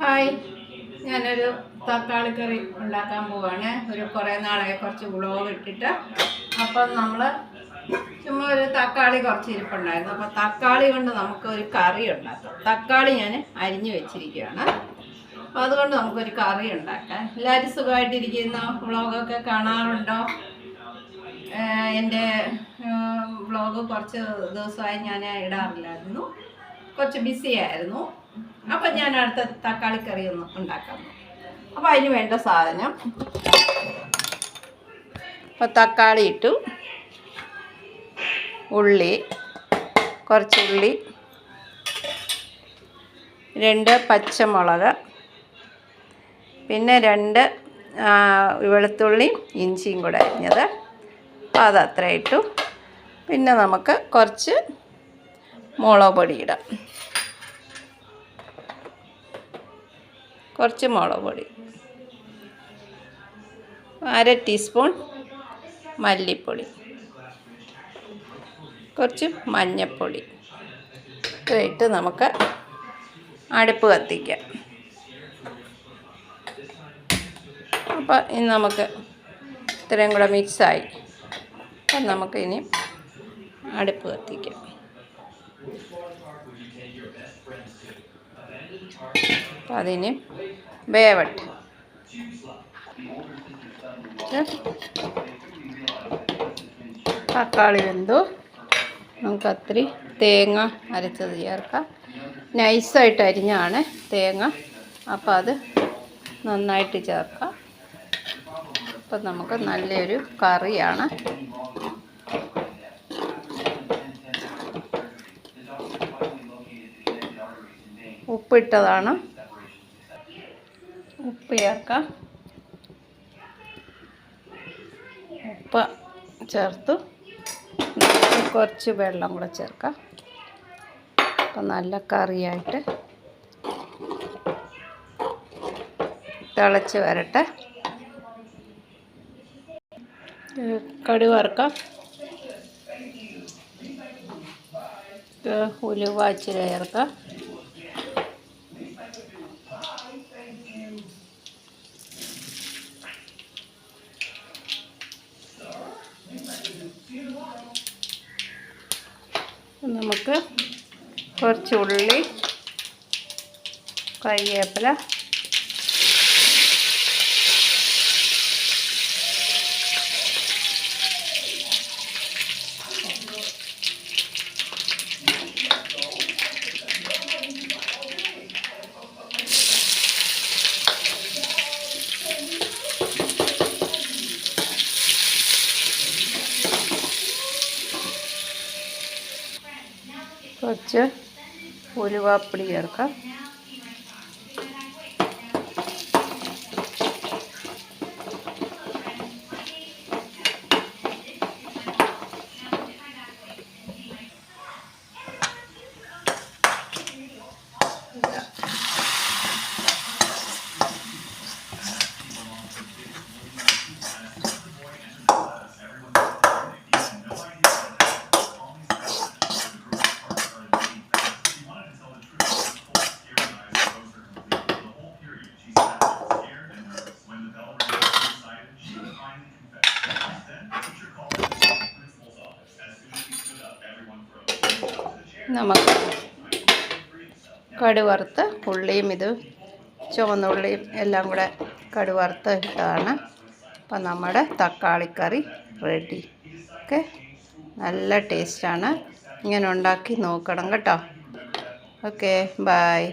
Hi. ഞാനൊരു തക്കാളി കറി ഉണ്ടാക്കാൻ പോവാണ്. ഒരു കുറേ നാളായി കുറച്ച് വിളവ് ഇട്ടിട്ട്. അപ്പം നമ്മൾ ചുമ്മാ ഒരു തക്കാളി കുറച്ച് ഇരിപ്പുണ്ടായിരുന്നു. അപ്പം തക്കാളി കൊണ്ട് നമുക്ക് ഒരു കറി ഉണ്ടാക്കാം. തക്കാളി ഞാൻ അരിഞ്ഞു വെച്ചിരിക്കുകയാണ്. അപ്പോൾ അതുകൊണ്ട് നമുക്കൊരു കറി ഉണ്ടാക്കാം. എല്ലാവരും സുഖമായിട്ടിരിക്കുന്ന? വ്ളോഗൊക്കെ കാണാറുണ്ടോ? എന്റെ വ്ളോഗ് കുറച്ച് ദിവസമായി ഞാൻ ഇടാറില്ലായിരുന്നു. കുറച്ച് ബിസി ആയിരുന്നു. അപ്പം ഞാൻ അടുത്ത തക്കാളി കറി ഒന്ന് ഉണ്ടാക്കാം. അപ്പോൾ അതിന് വേണ്ട സാധനം. അപ്പോൾ തക്കാളി ഇട്ടു. ഉള്ളി കുറച്ച് ഉള്ളി രണ്ട് പച്ചമുളക് പിന്നെ രണ്ട് വെളുത്തുള്ളി ഇഞ്ചിയും കൂടെ അരിഞ്ഞത്. അപ്പോൾ അത്ര ഇട്ടു. പിന്നെ നമുക്ക് കുറച്ച് മുളക് പൊടി ഇടാം. കുറച്ച് മുളക് പൊടി. അര ടീസ്പൂൺ മല്ലിപ്പൊടി. കുറച്ച് മഞ്ഞൾപ്പൊടി ഇട്ട് നമുക്ക് അടുപ്പ് കത്തിക്കാം. അപ്പോൾ ഇനി നമുക്ക് ഇത്രയും കൂടെ മിക്സായി. അപ്പം നമുക്ക് ഇനി അടുപ്പ് കത്തിക്കാം. അപ്പം അതിന് വേവട്ടെ. തക്കാളി വെന്തു. നമുക്ക് അത്തിരി തേങ്ങ അരച്ചത് ചേർക്കാം. നൈസായിട്ട് അരിഞ്ഞാണ് തേങ്ങ. അപ്പോൾ അത് നന്നായിട്ട് ചേർക്കാം. അപ്പം നമുക്ക് നല്ലൊരു കറിയാണ്. ഉപ്പിട്ടതാണ്. ഉപ്പ് ചേർക്കാം ഉപ്പ് ചേർത്തു. കുറച്ച് വെള്ളം കൂടെ ചേർക്കാം. അപ്പം നല്ല കറിയായിട്ട് തിളച്ച് വരട്ടെ. കടുക് വറുക്കാം. ഉലുവ ചേർക്കാം. നമുക്ക് കുറച്ച് ഉള്ളി കറിവേപ്പില കുറച്ച് ഉലുവാപ്പൊടി ചേർക്കാം. നമുക്ക് കടുവറുത്ത് ഉള്ളിയും ഇത് ചുവന്ന ഉള്ളിയും എല്ലാം കൂടെ കടുവറുത്ത് ഇട്ടതാണ് അപ്പം നമ്മുടെ തക്കാളിക്കറി റെഡി ഓക്കെ നല്ല ടേസ്റ്റാണ് ഇങ്ങനെ ഉണ്ടാക്കി നോക്കണം കേട്ടോ. Okay bye